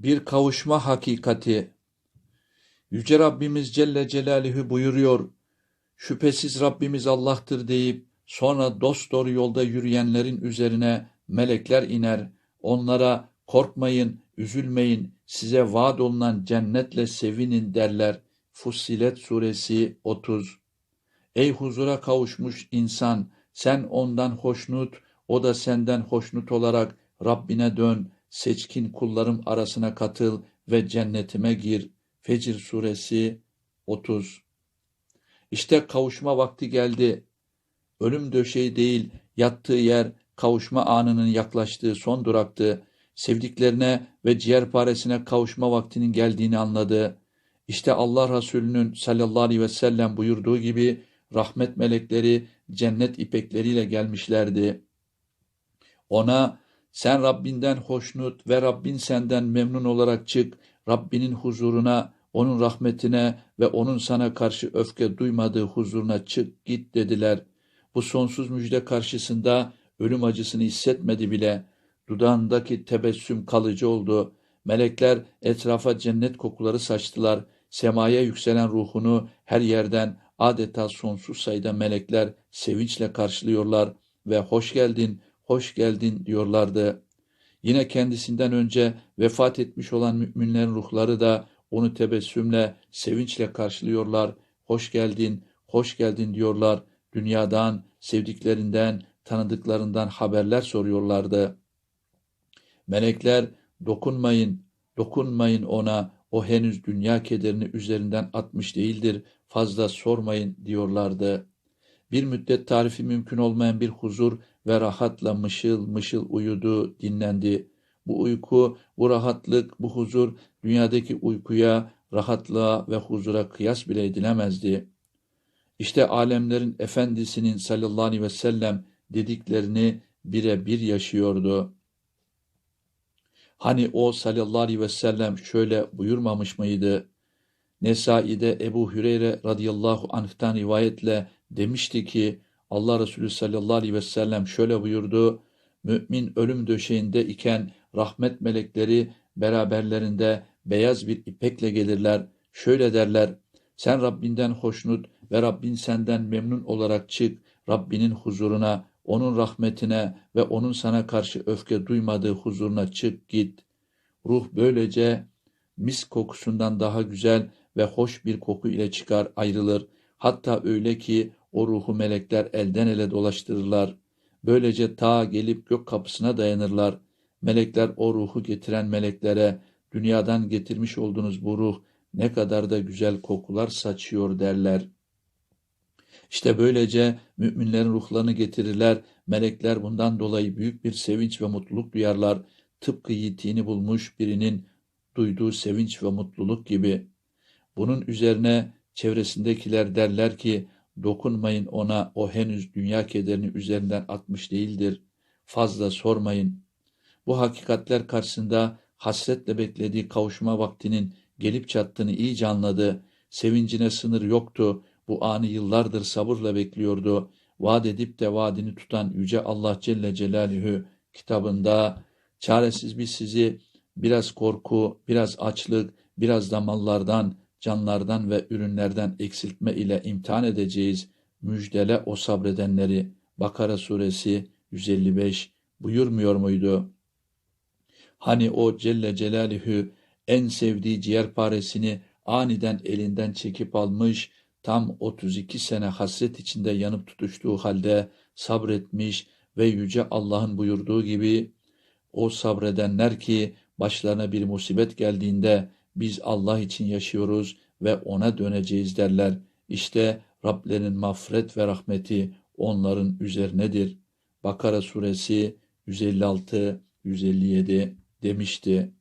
Bir kavuşma hakikati. Yüce Rabbimiz Celle Celaluhu buyuruyor. Şüphesiz Rabbimiz Allah'tır deyip sonra dosdoğru yolda yürüyenlerin üzerine melekler iner. Onlara korkmayın, üzülmeyin, size vaat olunan cennetle sevinin derler. Fussilet suresi 30 Ey huzura kavuşmuş insan, sen ondan hoşnut, o da senden hoşnut olarak Rabbine dön, seçkin kullarım arasına katıl ve cennetime gir. Fecr suresi 30 İşte kavuşma vakti geldi. Ölüm döşeği değil, yattığı yer, kavuşma anının yaklaştığı son duraktı. Sevdiklerine ve ciğerparesine kavuşma vaktinin geldiğini anladı. İşte Allah Resulü'nün sallallahu aleyhi ve sellem buyurduğu gibi rahmet melekleri cennet ipekleriyle gelmişlerdi. Ona sen Rabbinden hoşnut ve Rabbin senden memnun olarak çık, Rabbinin huzuruna, onun rahmetine ve onun sana karşı öfke duymadığı huzuruna çık git dediler. Bu sonsuz müjde karşısında ölüm acısını hissetmedi bile. Dudağındaki tebessüm kalıcı oldu. Melekler etrafa cennet kokuları saçtılar. Semaya yükselen ruhunu her yerden adeta sonsuz sayıda melekler sevinçle karşılıyorlar ve hoş geldin, hoş geldin diyorlardı. Yine kendisinden önce vefat etmiş olan müminlerin ruhları da onu tebessümle, sevinçle karşılıyorlar. Hoş geldin, hoş geldin diyorlar. Dünyadan, sevdiklerinden, tanıdıklarından haberler soruyorlardı. Melekler dokunmayın, dokunmayın ona, o henüz dünya kederini üzerinden atmış değildir, fazla sormayın diyorlardı. Bir müddet tarifi mümkün olmayan bir huzur ve rahatla mışıl mışıl uyudu, dinlendi. Bu uyku, bu rahatlık, bu huzur dünyadaki uykuya, rahatlığa ve huzura kıyas bile edilemezdi. İşte alemlerin efendisinin sallallahu aleyhi ve sellem dediklerini birebir yaşıyordu. Hani o sallallahu aleyhi ve sellem şöyle buyurmamış mıydı? Nesai'de Ebu Hüreyre radıyallahu anh'tan rivayetle demişti ki Allah Resulü sallallahu aleyhi ve sellem şöyle buyurdu. Mümin ölüm döşeğinde iken rahmet melekleri beraberlerinde beyaz bir ipekle gelirler. Şöyle derler. Sen Rabbinden hoşnut ve Rabbin senden memnun olarak çık. Rabbinin huzuruna, onun rahmetine ve onun sana karşı öfke duymadığı huzuruna çık git. Ruh böylece mis kokusundan daha güzel ve hoş bir koku ile çıkar ayrılır. Hatta öyle ki o ruhu melekler elden ele dolaştırırlar. Böylece ta gelip gök kapısına dayanırlar. Melekler o ruhu getiren meleklere dünyadan getirmiş olduğunuz bu ruh ne kadar da güzel kokular saçıyor derler. İşte böylece müminlerin ruhlarını getirirler. Melekler bundan dolayı büyük bir sevinç ve mutluluk duyarlar. Tıpkı yiğitliğini bulmuş birinin duyduğu sevinç ve mutluluk gibi. Bunun üzerine çevresindekiler derler ki dokunmayın ona o henüz dünya kederini üzerinden atmış değildir. Fazla sormayın. Bu hakikatler karşısında hasretle beklediği kavuşma vaktinin gelip çattığını iyice anladı. Sevincine sınır yoktu. Bu anı yıllardır sabırla bekliyordu. Vaat edip de vaadini tutan Yüce Allah Celle Celaluhu kitabında çaresiz biz sizi biraz korku, biraz açlık, biraz da mallardan, canlardan ve ürünlerden eksiltme ile imtihan edeceğiz. Müjdele o sabredenleri. Bakara suresi 155 buyurmuyor muydu? Hani o Celle Celaluhu en sevdiği ciğerparesini aniden elinden çekip almış, tam 32 sene hasret içinde yanıp tutuştuğu halde sabretmiş ve Yüce Allah'ın buyurduğu gibi o sabredenler ki başlarına bir musibet geldiğinde biz Allah için yaşıyoruz ve ona döneceğiz derler. İşte Rablerinin mağfiret ve rahmeti onların üzerinedir. Bakara suresi 156-157 demişti.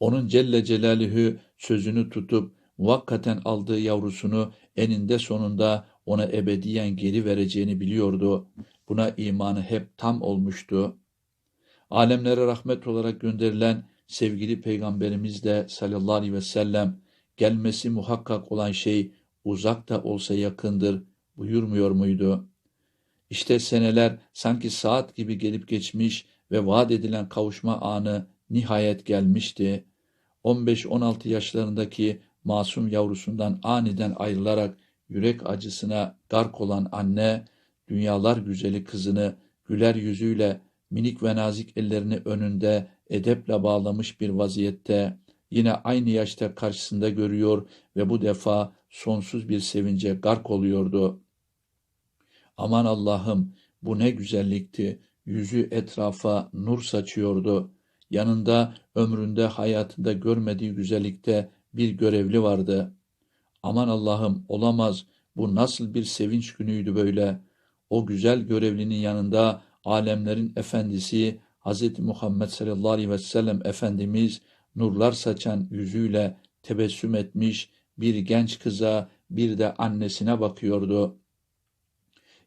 Onun Celle Celaluhu sözünü tutup muvakkaten aldığı yavrusunu eninde sonunda ona ebediyen geri vereceğini biliyordu. Buna imanı hep tam olmuştu. Alemlere rahmet olarak gönderilen sevgili Peygamberimiz de sallallahu aleyhi ve sellem gelmesi muhakkak olan şey uzak da olsa yakındır buyurmuyor muydu? İşte seneler sanki saat gibi gelip geçmiş ve vaat edilen kavuşma anı nihayet gelmişti. 15-16 yaşlarındaki masum yavrusundan aniden ayrılarak yürek acısına gark olan anne, dünyalar güzeli kızını güler yüzüyle minik ve nazik ellerini önünde edeple bağlamış bir vaziyette yine aynı yaşta karşısında görüyor ve bu defa sonsuz bir sevince gark oluyordu. Aman Allah'ım bu ne güzellikti. Yüzü etrafa nur saçıyordu. Yanında ömründe hayatında görmediği güzellikte bir görevli vardı. Aman Allah'ım olamaz. Bu nasıl bir sevinç günüydü böyle. O güzel görevlinin yanında alemlerin efendisi Hz. Muhammed sallallahu aleyhi ve sellem Efendimiz nurlar saçan yüzüyle tebessüm etmiş bir genç kıza bir de annesine bakıyordu.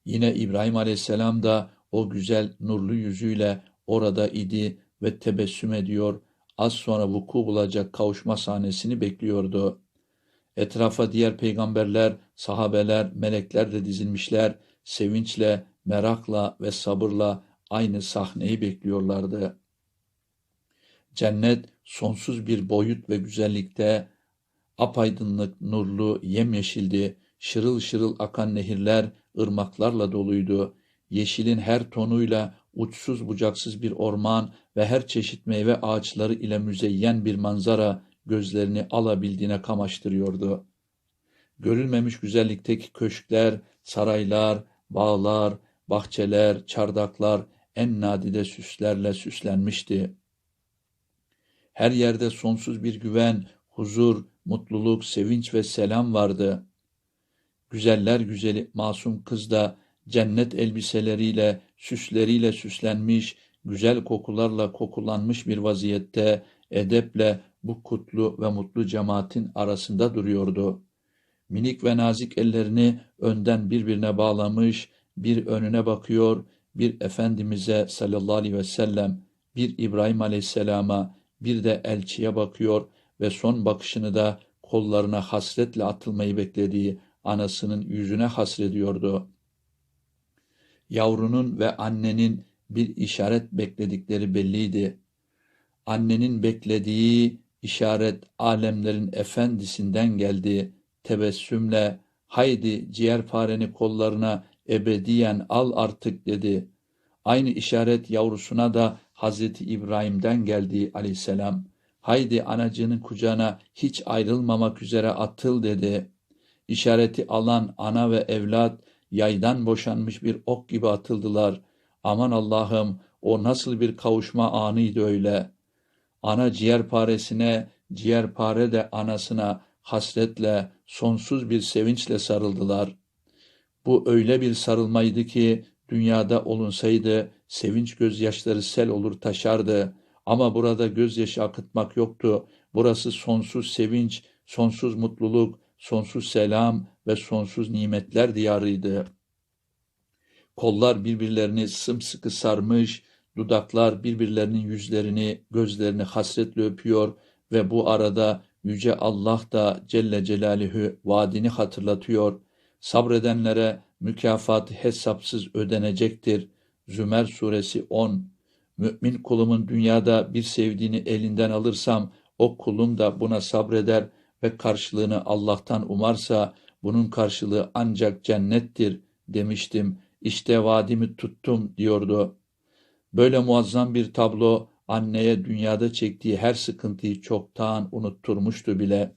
Yine İbrahim aleyhisselam da o güzel nurlu yüzüyle orada idi ve tebessüm ediyor, az sonra vuku bulacak kavuşma sahnesini bekliyordu. Etrafa diğer peygamberler, sahabeler, melekler de dizilmişler, sevinçle, merakla ve sabırla aynı sahneyi bekliyorlardı. Cennet sonsuz bir boyut ve güzellikte, apaydınlık, nurlu, yemyeşildi, şırıl şırıl akan nehirler ırmaklarla doluydu. Yeşilin her tonuyla uçsuz bucaksız bir orman ve her çeşit meyve ağaçları ile müzeyyen bir manzara gözlerini alabildiğine kamaştırıyordu. Görülmemiş güzellikteki köşkler, saraylar, bağlar, bahçeler, çardaklar en nadide süslerle süslenmişti. Her yerde sonsuz bir güven, huzur, mutluluk, sevinç ve selam vardı. Güzeller güzeli masum kız da cennet elbiseleriyle, süsleriyle süslenmiş, güzel kokularla kokulanmış bir vaziyette edeple bu kutlu ve mutlu cemaatin arasında duruyordu. Minik ve nazik ellerini önden birbirine bağlamış, bir önüne bakıyor, bir Efendimiz'e sallallahu aleyhi ve sellem, bir İbrahim aleyhisselama, bir de elçiye bakıyor ve son bakışını da kollarına hasretle atılmayı beklediği anasının yüzüne hasrediyordu. Yavrunun ve annenin bir işaret bekledikleri belliydi. Annenin beklediği işaret alemlerin efendisinden geldi. Tebessümle haydi ciğerpareni kollarına ebediyen al artık dedi. Aynı işaret yavrusuna da Hazreti İbrahim'den geldi aleyhisselam. Haydi anacının kucağına hiç ayrılmamak üzere atıl dedi. İşareti alan ana ve evlat yaydan boşanmış bir ok gibi atıldılar. Aman Allah'ım o nasıl bir kavuşma anıydı öyle. Ana ciğerparesine, ciğerpare de anasına hasretle, sonsuz bir sevinçle sarıldılar. Bu öyle bir sarılmaydı ki dünyada olunsaydı sevinç gözyaşları sel olur taşardı. Ama burada gözyaşı akıtmak yoktu. Burası sonsuz sevinç, sonsuz mutluluk, sonsuz selam ve sonsuz nimetler diyarıydı. Kollar birbirlerini sımsıkı sarmış, dudaklar birbirlerinin yüzlerini, gözlerini hasretle öpüyor ve bu arada Yüce Allah da Celle Celaluhu vaadini hatırlatıyor. Sabredenlere mükafat hesapsız ödenecektir. Zümer suresi 10 Mümin kulumun dünyada bir sevdiğini elinden alırsam o kulum da buna sabreder ve karşılığını Allah'tan umarsa bunun karşılığı ancak cennettir demiştim. İşte vaadimi tuttum diyordu. Böyle muazzam bir tablo anneye dünyada çektiği her sıkıntıyı çoktan unutturmuştu bile.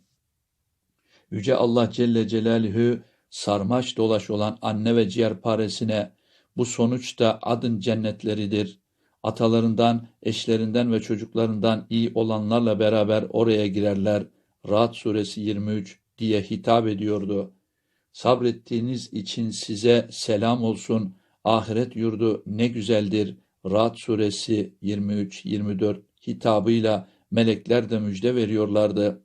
Yüce Allah Celle Celaluhu sarmaş dolaş olan anne ve ciğerparesine bu sonuçta adın cennetleridir. Atalarından, eşlerinden ve çocuklarından iyi olanlarla beraber oraya girerler. Rahat suresi 23 diye hitap ediyordu. Sabrettiğiniz için size selam olsun. Ahiret yurdu ne güzeldir. Rahat suresi 23-24 hitabıyla melekler de müjde veriyorlardı.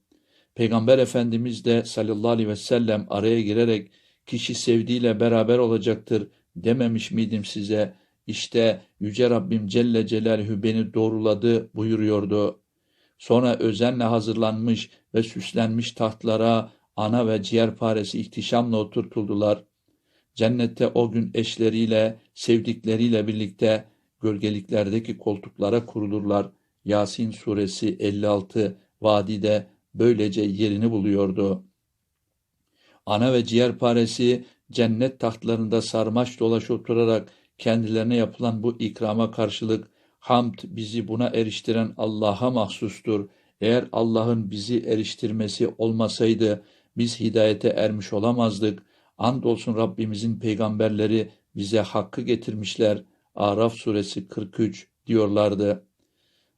Peygamber Efendimiz de sallallahu aleyhi ve sellem araya girerek kişi sevdiğiyle beraber olacaktır dememiş miydim size? İşte Yüce Rabbim Celle Celaluhu beni doğruladı buyuruyordu. Sonra özenle hazırlanmış ve süslenmiş tahtlara ana ve ciğerparesi ihtişamla oturtuldular. Cennette o gün eşleriyle, sevdikleriyle birlikte gölgeliklerdeki koltuklara kurulurlar. Yasin suresi 56 vadide böylece yerini buluyordu. Ana ve ciğerparesi cennet tahtlarında sarmaş dolaş oturarak kendilerine yapılan bu ikrama karşılık hamd bizi buna eriştiren Allah'a mahsustur. Eğer Allah'ın bizi eriştirmesi olmasaydı biz hidayete ermiş olamazdık. Andolsun Rabbimizin peygamberleri bize hakkı getirmişler. Araf suresi 43 diyorlardı.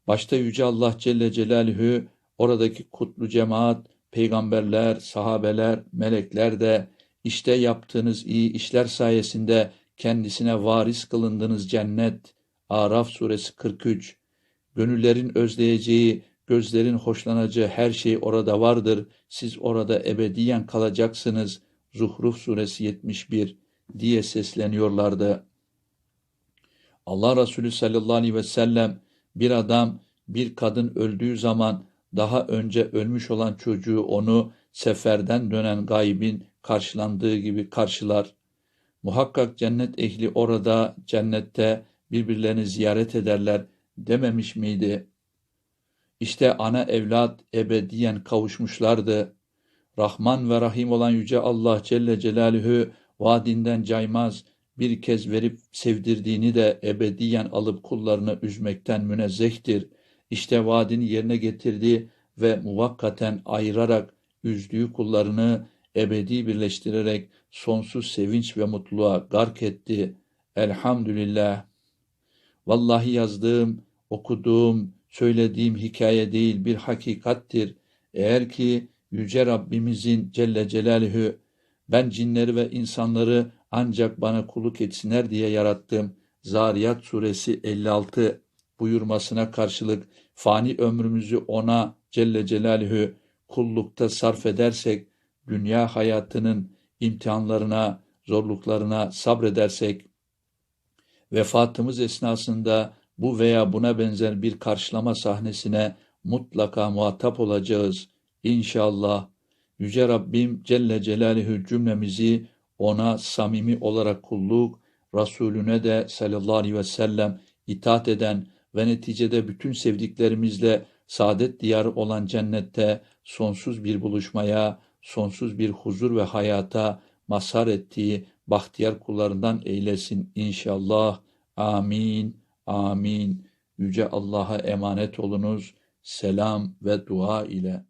Başta Yüce Allah Celle Celaluhu oradaki kutlu cemaat, peygamberler, sahabeler, melekler de işte yaptığınız iyi işler sayesinde kendisine varis kılındınız cennet. Araf suresi 43 Gönüllerin özleyeceği, gözlerin hoşlanacağı her şey orada vardır. Siz orada ebediyen kalacaksınız. Zuhruf suresi 71 diye sesleniyorlardı. Allah Resulü sallallahu aleyhi ve sellem bir adam bir kadın öldüğü zaman daha önce ölmüş olan çocuğu onu seferden dönen gaybin karşılandığı gibi karşılar. Muhakkak cennet ehli orada cennette birbirlerini ziyaret ederler dememiş miydi? İşte ana evlat ebediyen kavuşmuşlardı. Rahman ve Rahim olan Yüce Allah Celle Celaluhu vaadinden caymaz, bir kez verip sevdirdiğini de ebediyen alıp kullarını üzmekten münezzehtir. İşte vaadini yerine getirdi ve muvakkaten ayırarak üzdüğü kullarını ebedi birleştirerek sonsuz sevinç ve mutluluğa gark etti. Elhamdülillah. Vallahi yazdığım, okuduğum, söylediğim hikaye değil bir hakikattir. Eğer ki Yüce Rabbimizin Celle Celaluhu ben cinleri ve insanları ancak bana kulluk etsinler diye yarattım. Zariyat suresi 56 buyurmasına karşılık fani ömrümüzü ona Celle Celaluhu kullukta sarf edersek, dünya hayatının imtihanlarına, zorluklarına sabredersek, vefatımız esnasında bu veya buna benzer bir karşılama sahnesine mutlaka muhatap olacağız. İnşallah Yüce Rabbim Celle Celaluhu cümlemizi ona samimi olarak kulluk, Resulüne de sallallahu aleyhi ve sellem itaat eden ve neticede bütün sevdiklerimizle saadet diyarı olan cennette sonsuz bir buluşmaya, sonsuz bir huzur ve hayata mazhar ettiği bahtiyar kullarından eylesin inşallah. Amin, amin. Yüce Allah'a emanet olunuz. Selam ve dua ile.